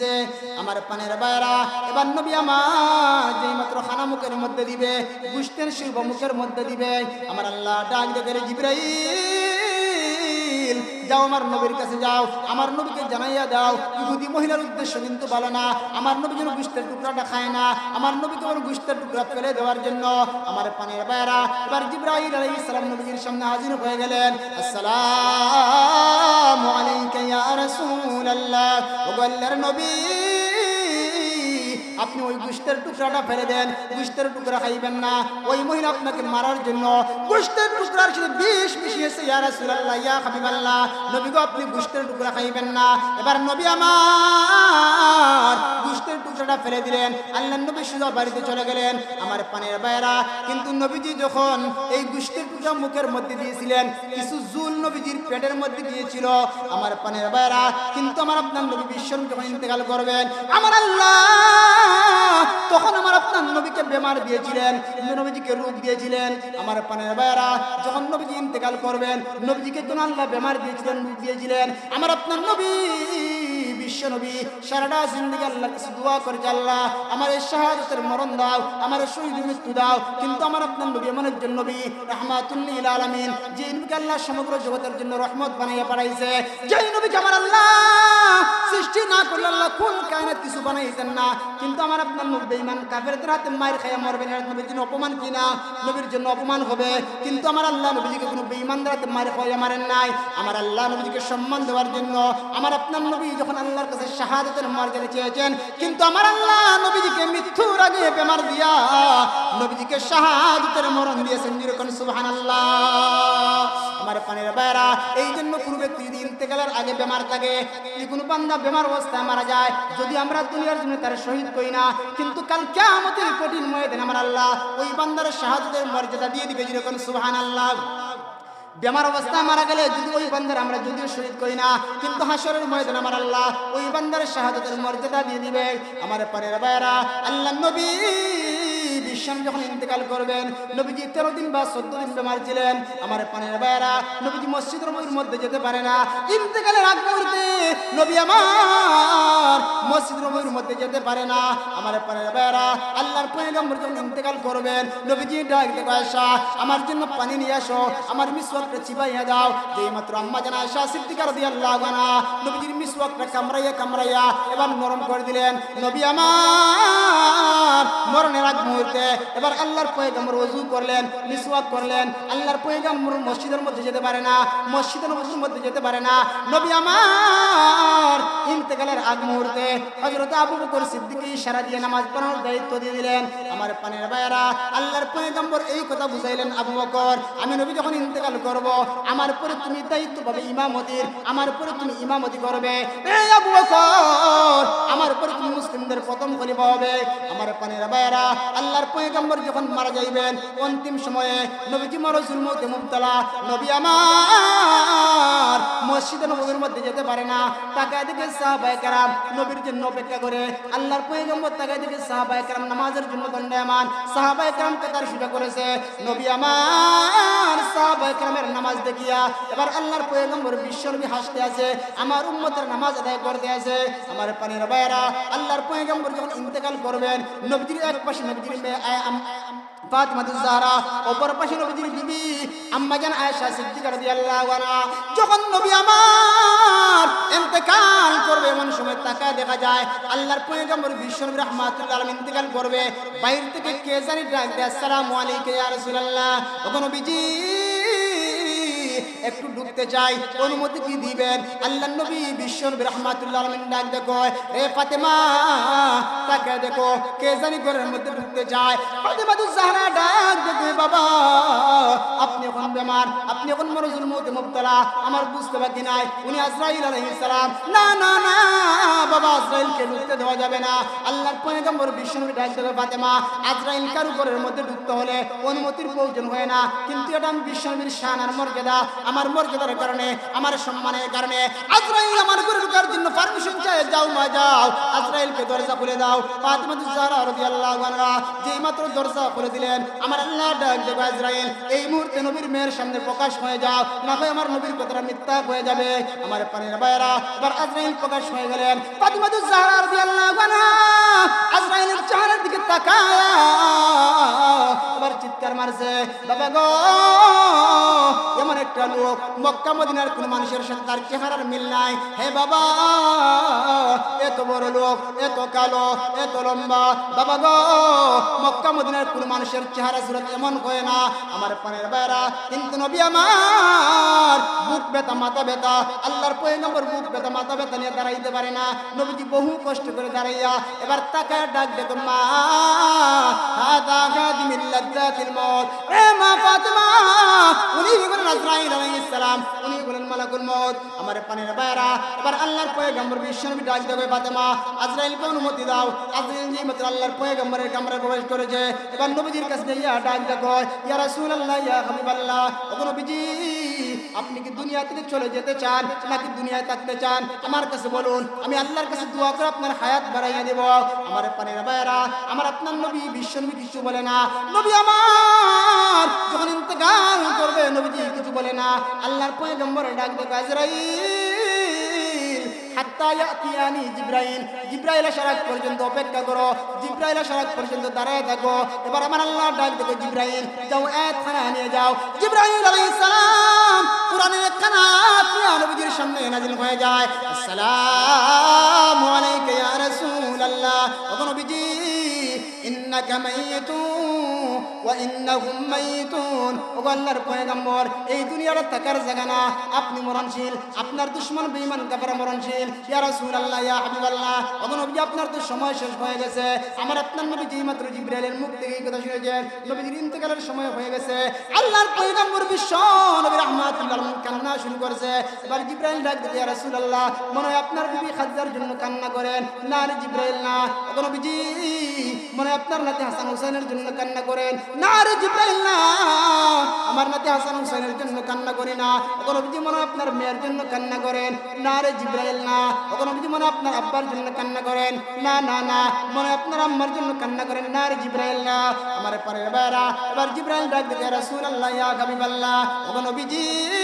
দিছে, আমার পানের বায়রা এবার নবী আমার যেই মাত্র খানা মুখের মধ্যে দিবে, গুষ্টের শিল্প মুখের মধ্যে দিবে, আমার আল্লাহ ডাক দেখে জিব্রাইল যাও আমার নবীর কাছে যাও, আমার নবীকে জানাইয়া দাও, ইহুদি মহিলার উদ্দেশ্য কিন্তু ভালো না, আমার নবী যেন গুষ্টের টুকরাটা খায় না, আমার নবীকে আমার গুষ্টের টুকরা ফেলে দেওয়ার জন্য। আমার পানের বাইরা এবার জিব্রাহিল আলাই ইসলাম নবীর সামনে হাজির হয়ে গেলেন। আসসালাম আলাইকা ইয়া রাসূলুল্লাহ। ও আল্লাহর নবী। আপনি ওই গুষ্টের টুকরাটা ফেলে দেন গুষ্টের টুকরা খাইবেন না। ওই মহিলা আপনাকে মারার জন্য গুষ্টের টুকরার সাথে বিষ মিশিয়েছে, ইয়া রাসূলুল্লাহ, ইয়া হাবিবাল্লাহ। নবী গো, আপনি গুষ্টের টুকরা খাইবেন না। এবার নবী আমার গুষ্টের টুকরাটা ফেলে দিলেন। আল্লাহ নবী সোজা বাড়িতে চলে গেলেন। আমার পানের বাইরা কিন্তু নবীজি যখন এই গুষ্টের টুকরা মুখের মধ্যে দিয়েছিলেন, কিছু জুল নবীজির পেটের মধ্যে গিয়েছিল আমার পানের বাইরা কিন্তু আমার আপনার নবী বিশ্ব যখন ইন্তেকাল করবেন, আমার আল্লাহ তখন আমার আপনার নবীকে বেমার দিয়েছিলেন নবীজিকে রোগ দিয়েছিলেন। আমার পানের বাইরা যখন নবীজি ইন্তেকাল করবেন, নবীজিকে কোন আল্লাহ বেমার দিয়েছিলেন রোগ দিয়েছিলেন, আমার আপনার নবী বিশ্ব নবী সারাটা জিন্দগি আল্লাহর কাছে দোয়া করে আল্লাহ, আমার এই শাহাদতের মরণ দাও, আমার শহীদ মৃত্যু দাও, কিন্তু আমার আপনার নবী এমন একজন নবী, রহমাতুল্লিল আলমিন, যে নবীকে আল্লাহ সমগ্র জগতের জন্য রহমত বানাইয়া পাঠাইছে। যে নবীকে আমার আল্লাহ সৃষ্টি না করলে আল্লাহ কোন কায়নাত কিছু বানাইছেন না। কিন্তু আমার আপনার নবী বেঈমান কাফেরদের হাতে মায়ের খাইয়া মরবেন নবীর জন্য অপমান কিনা নবীর জন্য অপমান হবে। কিন্তু আমার আল্লাহ নবীজিকে কোনো বেঈমানদের হাতে মায়ের খাইয়া মারেন নাই। আমার আল্লাহ নবীজিকে সম্মান দেওয়ার জন্য আমার আপনার নবী যখন আল্লাহর কাছে শাহাদাতের মর্যাদা চেয়েছেন, কিন্তু আমার আল্লাহ নবীজিকে মৃত্যুর আগে বেমার দিয়া নবীজিকে শাহাদাতের মরণ দিয়েছেন যেরকম সুবহানাল্লাহ। আমার পানির বাইরা এই জন্য কোনো ব্যক্তি যদি ইন্তেকালের আগে বেমার থাকে কোনো বান্দা বেমার অবস্থায় মারা যায়। যদি আমরা দুনিয়ার জন্য তার শহীদ করি না, কিন্তু কাল কেমতের কঠিন ময়দান আমার আল্লাহ ওই বান্দার শাহাদাতের মর্যাদা দিয়ে দিবে যেরকম সুবহানাল্লাহ। বেমার অবস্থায় মারা গেলে যদি ওই বান্দার আমরা যদিও শহীদ করি না, কিন্তু হাসরের ময়দান আমার আল্লাহ ওই বান্দার শাহাদাতের মর্যাদা দিয়ে দিবে। আমার পরের বাইরা আল্লাহ নবী বিশ্বম যখন ইন্তেকাল করবেন, নবীজি তেরো দিন বা চোদ্দ দিন বেমার ছিলেন। আমার পানের বাইরা নবীজি মসজিদ নবীর মধ্যে যেতে পারে না। ইন্তেকালের আগ মুহূর্তে নবী আমার মসজিদ নবীর মধ্যে যেতে পারে না। আমার পানের বাইরা আল্লাহর পয়গম্বর যখন ইন্তেকাল করবেন, নবীজি ডাক দেখো আয়সা, আমার জন্য পানি নিয়ে আসো, আমার মিসওয়াকটা চিবাইয়া দাও। যেই মাত্র আম্মা জানা আয়সা সিদ্দিকা রাদিয়াল্লাহু আনহা নবীজির মিসওয়াকটা কামড়াইয়া কামড়াইয়া এবার নরম করে দিলেন। নবী আমার মরণের আগ মুহূর্তে। এবার আল্লাহর পয়গম্বর ওযু করলেন, মিসওয়াক করলেন। আল্লাহর পয়গম্বর মসজিদের মধ্যে যেতে পারে না, মসজিদের নবীর মধ্যে যেতে পারে না। নবী আমার ইন্তেকালের আগ মুহূর্তে হযরত আবু বকর সিদ্দিককে ইশারা দিয়ে নামাজ পড়ানোর দায়িত্ব দিয়ে দিলেন। আমার পানের ভাইয়েরা, আল্লাহর পয়গম্বর এই কথা বুঝাইলেন আবু বকর, আমি নবী যখন ইন্তেকাল করব, আমার পরে তুমি দায়িত্ব পাবে ইমামতির, আমার পরে তুমি ইমামতি করবে। এই আবু বকর, আমার পরে তুমি মুসলিমদের প্রথম খলিফা হবে। আমার পানের বাইরা আল্লাহর পয়গম্বর যখন মারা যাইবেন, অন্তিম সময়ে নবীজি মরজুল মধ্যে মুবতলা, নবী আমার মসজিদে নবীর মধ্যে যেতে পারে না। তাকায় দিকে সাহাবায়ে কেরাম নবীর জন্য অপেক্ষা করে, আল্লাহর পয়গম্বর তাকায় দিকে সাহাবায়ে কেরাম নামাজের জন্য দণ্ডায়মান। সাহাবায়ে কেরাম তার সুযোগ করেছে, নবী আমার সাহাবায়ে কেরামের নামাজ দেখিয়া এবার আল্লাহর পয়গম্বর বিশ্বনবী হাসতে আছে আমার উম্মতের নামাজ আদায় করতে আছে আমার পানির বাইরা আল্লাহর পয়গম্বর যখন ইন্তেকাল করবেন, নবীজির এক পাশে নবীজির যখন নবী আমার ইন্তেকাল করবে, এমন সময় তাকায় দেখা যায়, আল্লাহর পয়গম্বর বিশ্বনবী রাহমাতুল্লাহ ইন্তেকাল করবে। বাইরে থেকে কে জানি ডাক দেয়, আসসালামু আলাইকা ইয়া রাসূলুল্লাহ। ওগো নবীজি একটু ডুবতে যাই, অনুমতি কি দিবেন? আল্লাহ নবী বিশ্ব রহমাতুল্লাহ আলমিন ডাক দেখো রে ফাতেমা, তাকে দেখো, কে জানি ঘরের মধ্যে ঢুকতে যায়। ফাতেমা তো জাহারা ডাক বাবা, আপনি এখন বেমার, আপনি এখন মরজুল মৌতে মুবতলা, আমার বুঝতে বাকি নাই, উনি আজরাইল আলাইহিস সালাম। না না না, বাবা, আজরাইলকে ঢুকতে দেওয়া যাবে না। আল্লাহর পয়গম্বর বিশ্ব নবী ডাক দেখো ফাতেমা, আজরাইল কারু ঘরের মধ্যে ঢুকতে হলে অনুমতির প্রয়োজন হয় না। কিন্তু এটা আমি বিশ্বনবীর শান মর্যাদা। আমার মর্যাদার কারণে, আমার সম্মানের কারণে, আজরাইল আমার ঘরে ঢোকার জন্য পারমিশন চাই যাও মা, যাও। আজরাইলকে দরজা খুলে দাও। ফাতিমা তুজারা রাদিয়াল্লাহু আনহা যেই মাত্র দরজা খুলে দিলেন, আমার আল্লাহ এই মুহূর্তে নবীর মেয়ের সামনে প্রকাশ হয়ে যাও। না হয় আমার নবীর কথাটা মিথ্যা হয়ে যাবে। আমার পানির বাইরা এবার আজরাইল প্রকাশ হয়ে গেলেন। ফাতিমাতুজ জাহরা রাদিয়াল্লাহু আনহা, আজরাইলের চেহারার দিকে তাকায়। চিৎকার মারছে, বাবা গো! এমন একটা লোক মক্কা মদিনার কোন মানুষের সাথে তার চেহারার মিল নাই। হে বাবা, এত বড় লোক, এত কালো, এত লম্বা, বাবা গো! মক্কা মদিনার কোন মানুষের চেহারা সুরত এমন হয় না। আমার পানের বেড়া কিন্তু নবী আমার বুক ব্যথা, মাথা ব্যথা, আল্লাহর পয়গম্বর বুক ব্যথা, মাথা ব্যথা নিয়ে দাঁড়াইতে পারে না। নবীজি বহু কষ্ট করে দাঁড়াইয়া এবার তাকায় ডাক দেখো প্রবেশ করেছে আপনি কি দুনিয়া থেকে চলে যেতে চান নাকি দুনিয়ায় থাকতে চান? আমার কাছে বলুন, আমি আল্লাহর কাছে দোয়া করে আপনার হায়াত বাড়াইয়া দেব। আমার পানের বাইরা আমার আপনার নবী বিশ্ব নবী কিছু বলে না। নবী আমার, যখন ইন্তেকাল করবে, নবীজি কিছু বলে না। আল্লাহর পয়গম্বর ডাক দেখো আজরাইল দাঁড়ায় থাকো। এবার আমার আল্লাহ ডাক দেখো, জিব্রাইল, যাও এক খানা নিয়ে যাও। সালাম সামনে হয়ে যায়। আসসালামু আলাইকা ইয়া রাসূলুল্লাহ। নবীজি ইন্নাকা মাইয়িতুন ওয়া ইন্নাহুম মাইয়িতুন ওগো আল্লাহর পয়গম্বর, এই দুনিয়ার থাকার জায়গা না আপনি মরণশীল, আপনার দুশমন বেঈমান কাফের মরণশীল। ইয়া রাসূলুল্লাহ, ইয়া হাবিবাল্লাহ, ওগো নবীজি, আপনার তো সময় শেষ হয়ে গেছে। আমার আপনার নবী যেই মাত্র জিবরাইলের মুখ থেকে এই কথা শুনেছেন। নবীজির ইন্তেকালের সময় হয়ে গেছে। আল্লাহর পয়গম্বর বিশ্ব নবী রাহমাতুল্লাহ কান্না শুরু করেছে। এবার জিবরাইল ডাক ইয়া রাসূলুল্লাহ, মনে আপনার বিবি খাদিজার জন্য কান্না করেন। না রে জিবরাইল, না। ওগো নবীজি, মনে আপনার নাতি হাসান হুসাইনের জন্য কান্না করেন। না রে জিবরাইল, না। আমার নাতি হাসান হুসাইনের জন্য কান্না করি না। ওগো নবীজি মনে আপনার মেয়ের জন্য কান্না করেন। না রে জিবরাইল, না। ওগো নবীজি মনে আপনার আব্বার জন্য কান্না করেন। না না না। মনে আপনার আম্মার জন্য কান্না করেন। না রে জিবরাইল, না। আমার পরের বেড়া এবার জিবরাইল ডাক দিতে রাসূলুল্লাহ, ইয়া হাবিবাল্লাহ। ওগো নবীজি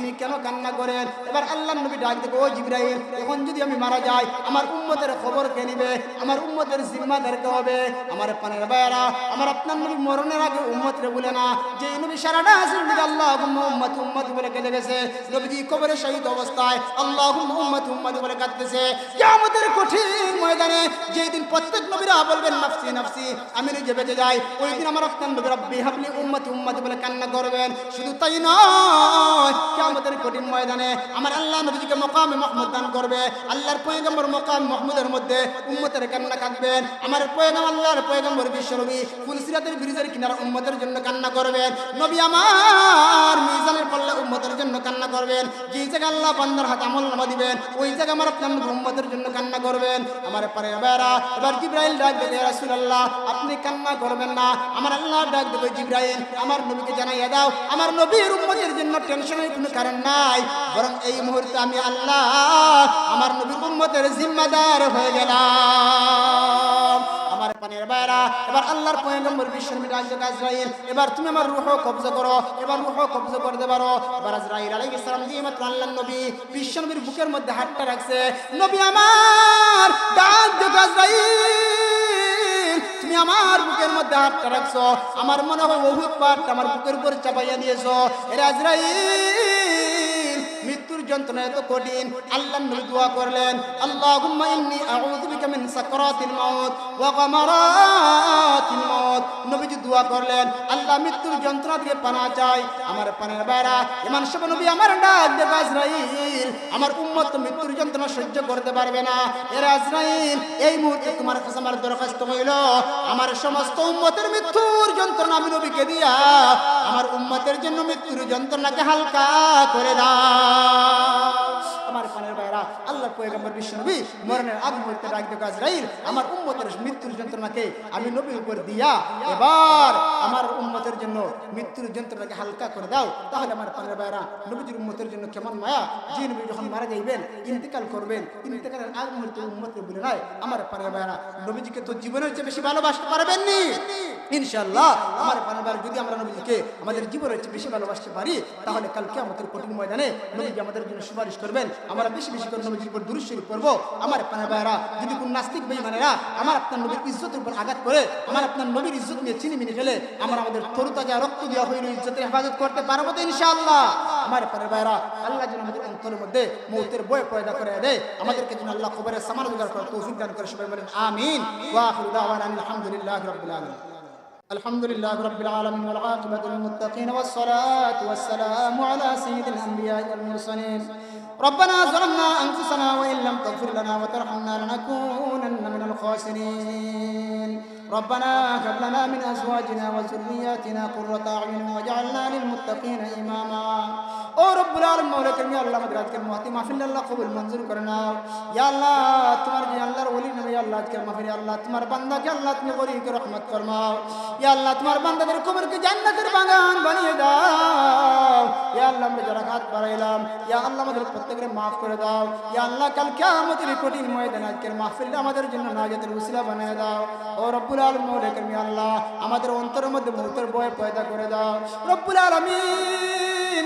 আপনি কেন কান্না করেন এবার আল্লাহ নবী ডাক দেবে ও জিব্রাইল, এখন যদি আমি মারা যাই, আমার উম্মতের খবর কে নিবে? আমার উম্মতের জিম্মাদার কে হবে। আমার পানের বায়রা আমার আপনার নবী মরণের আগে উম্মতরে বলে না। যে নবী সারাটা আসেন দিকে আল্লাহ উম্মত উম্মত বলে কেঁদে গেছে। নবীজি কবরে শহীদ অবস্থায় আল্লাহ উম্মত উম্মত বলে কাঁদতেছে। কিয়ামতের কঠিন ময়দানে যেই দিন প্রত্যেক নবীরা বলবেন, নাফসি নাফসি, আমি নিজে বেঁচে যাই। ওই দিন আমার আপনার নবী রব্বি হাবলি উম্মত উম্মত বলে কান্না করবেন। শুধু তাই নয় কিয়ামতের কঠিন ময়দানে আমার আল্লাহ নবীজিকে মকামে মাহমুদ দান করবে। আল্লাহর পয়গম্বর মকাম মাহমুদের মধ্যে উম্মতের কান্না কাঁদবেন। আমার পয়গম আল্লাহর পয়গম্বর বিশ্বনবী ফুলসিরাতের ব্রিজের কিনারা উম্মতের জন্য কান্না করবেন। নবী আমার মিজানের পাল্লা উম্মতের জন্য কান্না করবেন। যেই জায়গায় আল্লাহ বান্দার হাত আমল নামা দিবেন, ওই জায়গায় আমার আপনার উম্মতের জন্য কান্না করবেন। আমার পারে বেড়া এবার জিব্রাইল ডাক দেবে রাসূলুল্লাহ, আপনি কান্না করবেন না। আমার আল্লাহ ডাক দেবে, জিব্রাইল, আমার নবীকে জানাইয়া দাও। আমার নবীর উম্মতের জন্য টেনশনের কোনো কারণ নাই, বরং এই মুহূর্তে আমি আল্লাহ আমার নবীর উম্মতের জিম্মাদার হয়ে গেলাম। আমার পানের বাইরা এবার আল্লাহর আজরাইল এবার তুমি আমার রূহ করো, এবার রূহ বুকের মধ্যে হাতটা রাখছে, নবী আমার তুমি আমার বুকের মধ্যে হাতটা রাখছো, আমার মনে হয় বহুত পাটটা আমার বুকের উপর চাপাইয়া দিয়েছ। এরা আজরাইল যন্ত্রণা এত কঠিন। আল্লাহ নবী দোয়া করলেন, আল্লাহুম্মা আউযু বিকা মিন সাকরাতিল ওয়া গামারাতিল নবীজি দোয়া করলেন, আল্লাহ মৃত্যুর যন্ত্রণা থেকে পানা চাই। আমার পানের বাইরা, ইমান সব নবী আমার ডাক আজরাইল। আমার উম্মত মৃত্যুর যন্ত্রণা সহ্য করতে পারবে না। এর আজরাইল, এই মুহূর্তে তোমার কাছে আমার দরখাস্ত হইল। আমার সমস্ত উম্মতের মৃত্যুর যন্ত্রণা আমি নবীকে দিয়া, আমার উম্মতের জন্য মৃত্যুর যন্ত্রণাকে হালকা করে দাও। house. আমার পানের বাইরা আল্লাহ পয়গম্বর বিশ্ব নবী মরণের আগ মুহূর্তে দেখো আজরাইল, আমার উম্মতের মৃত্যুর যন্ত্রণাকে আমি নবীর উপর দিয়া এবার আমার উম্মতের জন্য মৃত্যুর যন্ত্রণাকে হালকা করে দাও। তাহলে আমার পানের বাইরা নবীজির উম্মতের জন্য কেমন মায়া? যে নবী যখন মারা যাইবেন, ইন্তেকাল করবেন, ইন্তেকালের আগ মুহূর্তে উম্মতের বলে নাই, আমার পানের বাইরা নবীজিকে তো জীবনের চেয়ে বেশি ভালোবাসতে পারবেননি। ইনশাল্লাহ আমার পানের বাইরা যদি আমরা নবীজিকে আমাদের জীবনের চেয়ে বেশি ভালোবাসতে পারি, তাহলে কালকে আমাদের কঠিন ময়দানে নবীজি আমাদের জন্য সুপারিশ করবেন আমরা বেশি বেশি করে নবীজির উপর দুরুশ্বরী পড়বো আমার আপনার ভাইরা যদি কোন নাস্তিক বেইমানেরা আমার আপনার নবীর ইজ্জতের উপর আঘাত করে আমার আপনার নবীর ইজ্জত নিয়ে চিনিমিনি খেলে আমরা আমাদের তরুতাজা রক্ত দেওয়া হইল ইজ্জতের হেফাজত করতে পারবো তো ইনশাআল্লাহ আমার আপনার ভাইরা আল্লাহ যেন আমাদের অন্তরের মধ্যে মৌতের বই পয়দা করে দেয় আমাদেরকে যেন আল্লাহ খবরের সামান উদ্ধার করে তৌফিক দান করে সবাই বলেন আমিন ওয়া আখিরু দাওয়ানা আলহামদুলিল্লাহি রাব্বিল আলামিন الحمد لله رب العالمين والعاقبة للمتقين والصلاة والسلام على سيد الأنبياء والمرسلين ربنا ظلمنا أنفسنا وإن لم تغفر لنا وترحمنا لنكونن من الخاسرين. ربنا هب لنا من أزواجنا وذرياتنا قرة أعين واجعلنا للمتقين إماما. ও রব্বুল আলম মৌলা করিম, আল্লাহ আমাদের আজকের মহাতি মাহফিল আল্লাহ কবুল, মঞ্জুর করে নাও। ইয়া আল্লাহ, তোমার যে আল্লাহর ওলি নবী আল্লাহ আজকের মাহফিল আল্লাহ, তোমার বান্দাকে আল্লাহ তুমি গরিবকে রহমত ফরমাও। ইয়া আল্লাহ, তোমার বান্দাদের কবরকে জান্নাতের বাগান বানিয়ে দাও। ইয়া আল্লাহ, আমরা যারা হাত বাড়াইলাম, ইয়া আল্লাহ, আমাদের প্রত্যেকের মাফ করে দাও। ইয়া আল্লাহ, কাল কিয়ামতের কঠিন ময়দান আজকের মাহফিলটা আমাদের জন্য নাজাতের উসিলা বানিয়ে দাও। ও রব্বুল আলম মৌলা করিম আল্লাহ, আমাদের অন্তরের মধ্যে মুহূর্তের বয় পয়দা করে দাও। রব্বুল আলমিন! ইয়া